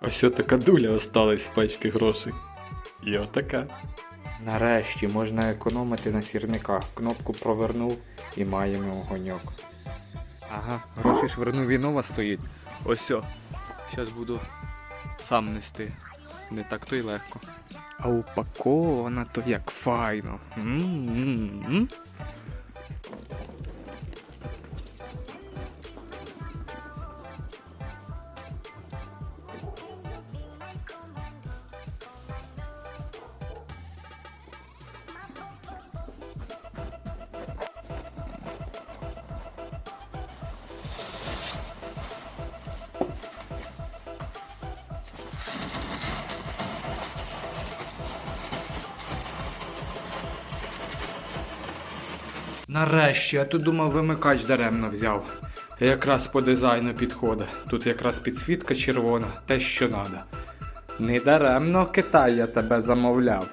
Ось така дуля осталась в пачки грошей. І отака. Нарешті можна економити на сірниках. Кнопку провернув і маємо огоньок. Ага, гроші швирнув і нова стоїть. Ось все. Зараз буду сам нести. Не так то й легко. А упакована то як файно. М-м-м. Нарешті, я тут думав вимикач даремно взяв. Якраз по дизайну підходить. Тут якраз підсвітка червона, те що треба. Не даремно Китай я тебе замовляв.